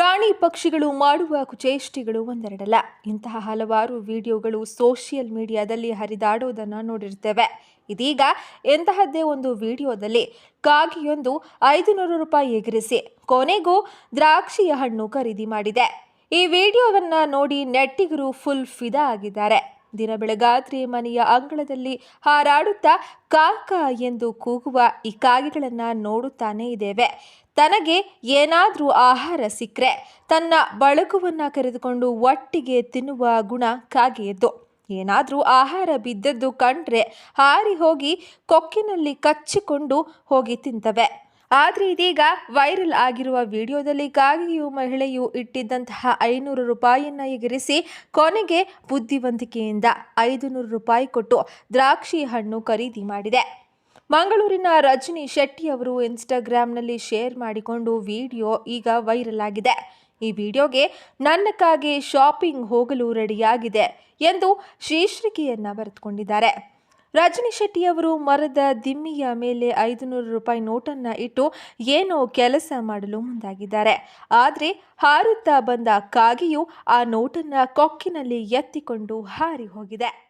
ಪ್ರಾಣಿ ಪಕ್ಷಿಗಳು ಮಾಡುವ ಕುಚೇಷ್ಟೆಗಳು ಒಂದೆರಡಲ್ಲ. ಇಂತಹ ಹಲವಾರು ವಿಡಿಯೋಗಳು ಸೋಷಿಯಲ್ ಮೀಡಿಯಾದಲ್ಲಿ ಹರಿದಾಡೋದನ್ನು ನೋಡಿರ್ತೇವೆ. ಇದೀಗ ಎಂತಹದ್ದೇ ಒಂದು ವಿಡಿಯೋದಲ್ಲಿ ಕಾಗಿಯೊಂದು ಐದು ನೂರು ರೂಪಾಯಿ ಎಗರಿಸಿ ಕೊನೆಗೂ ದ್ರಾಕ್ಷಿಯ ಹಣ್ಣು ಖರೀದಿ ಮಾಡಿದೆ. ಈ ವಿಡಿಯೋವನ್ನು ನೋಡಿ ನೆಟ್ಟಿಗರು ಫುಲ್ ಫಿದಾ ಆಗಿದ್ದಾರೆ. ದಿನ ಬೆಳಗಾತ್ರಿ ಮನೆಯ ಅಂಗಳದಲ್ಲಿ ಹಾರಾಡುತ್ತಾ ಕಾಕ ಎಂದು ಕೂಗುವ ಈ ಕಾಗೆಗಳನ್ನು ನೋಡುತ್ತಾನೇ ಇದ್ದೇವೆ. ತನಗೆ ಏನಾದರೂ ಆಹಾರ ಸಿಕ್ಕರೆ ತನ್ನ ಬಳಗವನ್ನು ಕರೆದುಕೊಂಡು ಒಟ್ಟಿಗೆ ತಿನ್ನುವ ಗುಣ ಕಾಗೆಯದ್ದು. ಏನಾದರೂ ಆಹಾರ ಬಿದ್ದದ್ದು ಕಂಡ್ರೆ ಹಾರಿ ಹೋಗಿ ಕೊಕ್ಕಿನಲ್ಲಿ ಕಚ್ಚಿಕೊಂಡು ಹೋಗಿ ತಿಂತವೆ. ಆದರೆ ಇದೀಗ ವೈರಲ್ ಆಗಿರುವ ವಿಡಿಯೋದಲ್ಲಿ ಕಾಗೆಯು ಮಹಿಳೆಯು ಇಟ್ಟಿದ್ದಂತಹ ಐನೂರು ರೂಪಾಯಿಯನ್ನ ಎಗರಿಸಿ ಕೊನೆಗೆ ಬುದ್ಧಿವಂತಿಕೆಯಿಂದ ಐದು ನೂರು ರೂಪಾಯಿ ಕೊಟ್ಟು ದ್ರಾಕ್ಷಿ ಹಣ್ಣು ಖರೀದಿ ಮಾಡಿದೆ. ಮಂಗಳೂರಿನ ರಜನಿ ಶೆಟ್ಟಿ ಅವರು ಇನ್ಸ್ಟಾಗ್ರಾಮ್ನಲ್ಲಿ ಶೇರ್ ಮಾಡಿಕೊಂಡು ವಿಡಿಯೋ ಈಗ ವೈರಲ್ ಆಗಿದೆ. ಈ ವಿಡಿಯೋಗೆ ನನ್ನ ಕಾಗೆ ಶಾಪಿಂಗ್ ಹೋಗಲು ರೆಡಿಯಾಗಿದೆ ಎಂದು ಶೀರ್ಷಿಕೆಯನ್ನು ಬರೆದುಕೊಂಡಿದ್ದಾರೆ. ರಜನಿ ಶೆಟ್ಟಿ ಅವರು ಮರದ ದಿಮ್ಮಿಯ ಮೇಲೆ ಐದು ನೂರು ರೂಪಾಯಿ ನೋಟನ್ನು ಇಟ್ಟು ಏನೋ ಕೆಲಸ ಮಾಡಲು ಮುಂದಾಗಿದ್ದಾರೆ. ಆದರೆ ಹಾರುತ್ತಾ ಬಂದ ಕಾಗೆಯು ಆ ನೋಟನ್ನು ಕೊಕ್ಕಿನಲ್ಲಿ ಎತ್ತಿಕೊಂಡು ಹಾರಿ ಹೋಗಿದೆ.